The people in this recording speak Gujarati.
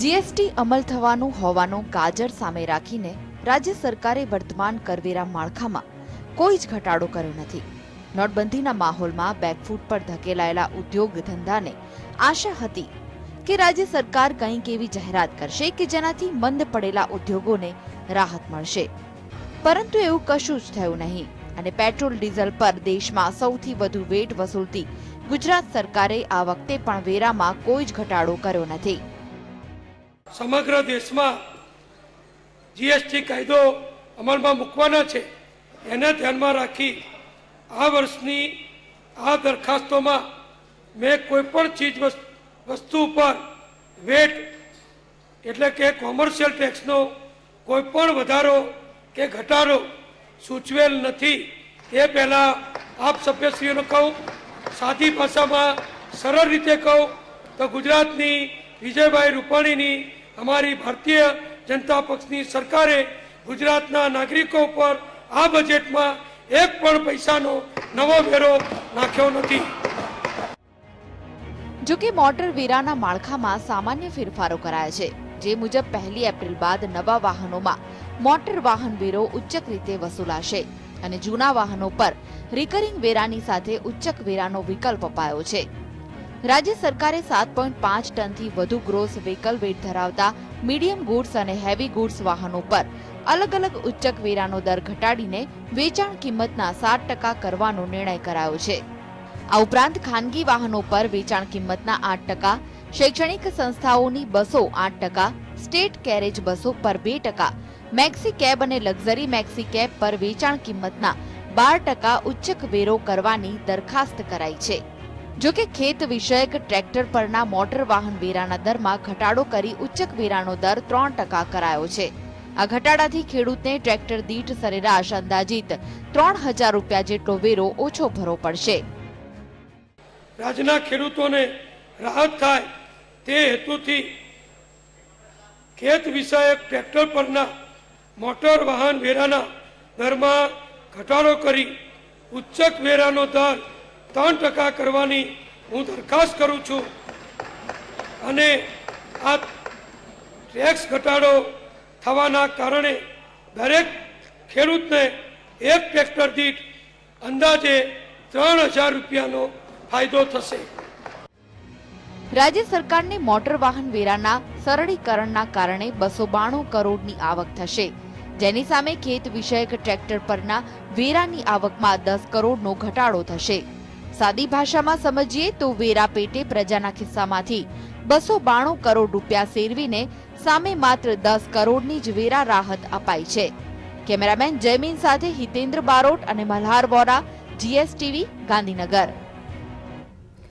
જીએસટી અમલ થવાનું હોવાનો ગાજર સામે રાખીને રાજ્ય સરકારે વર્તમાન કરવેરા માળખામાં કોઈ જ ઘટાડો કર્યો નથી. નોટબંધીના માહોલમાં બેકફૂટ પર ધકેલાયેલા ઉદ્યોગ ધંધાને આશા હતી કે રાજ્ય સરકાર કંઈક એવી જાહેરાત કરશે કે જેનાથી મંદ પડેલા ઉદ્યોગોને રાહત મળશે. પરંતુ એવું કશું જ થયું નહીં અને પેટ્રોલ, ડીઝલ પર દેશમાં સૌથી વધુ વેટ વસૂલતી ગુજરાત સરકારે આ વખતે પણ વેરામાં કોઈ જ ઘટાડો કર્યો નથી. સમગ્ર દેશમાં જીએસટી કાયદો અમલમાં મૂકવાના છે. એને ધ્યાનમાં રાખી આ વર્ષની આ દરખાસ્તોમાં મેં કોઈ પણ ચીજ વસ- વસ્તુ પર વેટ એટલે કે કોમર્શિયલ ટેક્સનો કોઈ પણ વધારો કે ઘટાડો સૂચવેલ નથી. એ પહેલાં આપ સભ્યશ્રીઓને કહું, સાદી ભાષામાં સરળ રીતે કહું તો ગુજરાતની વિજયભાઈ રૂપાણીની અમારી ભારતીય જનતા પક્ષની સરકારે ગુજરાતના નાગરિકો પર આ બજેટમાં એક પણ પૈસાનો નવો વેરો નાખ્યો નથી. જો કે મોટર વેરાના માળખામાં સામાન્ય ફેરફારો કરાયા છે. જે મુજબ પહેલી એપ્રિલ બાદ નવા વાહનોમાં મોટર વાહન વેરો ઉચ્ચક રીતે વસૂલાશે અને જૂના વાહનો પર રિકરિંગ વેરાની સાથે ઉચ્ચક વેરાનો વિકલ્પ અપાયો છે. રાજ્ય સરકારે સાત પોઈન્ટ પાંચ ટનથી વધુ ગ્રોસ વ્હીકલ વેટ ધરાવતા મીડિયમ ગુડ્સ અને હેવી ગુડ્સ વાહનો પર અલગ અલગ ઉચ્ચક વેરાનો દર ઘટાડીને વેચાણ કિંમતના સાત ટકા કરવાનો નિર્ણય કરાયો છે. આ ઉપરાંત ખાનગી વાહનો પર વેચાણ કિંમતના આઠ ટકા, શૈક્ષણિક સંસ્થાઓની બસો આઠ ટકા, સ્ટેટ કેરેજ બસો પર બે ટકા, મેક્સી કેબ અને લક્ઝરી મેક્સી કેબ પર વેચાણ કિંમતના બાર ટકા ઉચ્ચક વેરો કરવાની દરખાસ્ત કરાઈ છે. જો કે ખેત વિષયક ટ્રેક્ટર પરના મોટર વાહન વેરાના દરમાં ઘટાડો કરી ઉચ્ચક વેરાનો દર ત્રણ ટકા કરાયો છે. આ ઘટાડાથી ખેડૂતને ટ્રેક્ટર દીઠ સરેરાશ અંદાજિત ત્રણ હજાર રૂપિયા જેટલો વેરો ઓછો ભરવો પડશે. રાજ્યના ખેડૂતોને રાહત થાય તે હેતુથી ખેત વિષયક ટ્રેક્ટર પરના મોટર વાહન વેરાના દરમાં ઘટાડો કરી ઉચ્ચક વેરાનો દર ત્રણ ટકા કરવાની હું દરખાસ્ત કરું છું. અને આ ટેક્સ ઘટાડો થવાના કારણે દરેક ખેડૂતને એક ટ્રેક્ટર દીઠ અંદાજે ત્રણ હજાર રૂપિયાનો ફાયદો થશે. રાજ્ય સરકારને મોટર વાહન વેરાના સરળીકરણના કારણે બસો બાણું કરોડની આવક થશે. જેની સામે ખેત વિષયક ટ્રેક્ટર પરના વેરાની આવકમાં દસ કરોડનો ઘટાડો થશે. સાદી ભાષામાં સમજીએ તો વેરા પેટે પ્રજાના ખિસ્સામાંથી બસો બાણું કરોડ રૂપિયા સેરવીને સામે માત્ર દસ કરોડની જ વેરા રાહત અપાઈ છે. કેમેરામેન જયમીન સાથે હિતેન્દ્ર બારોટ અને મલ્હાર વોરા, જીએસટીવી, ગાંધીનગર.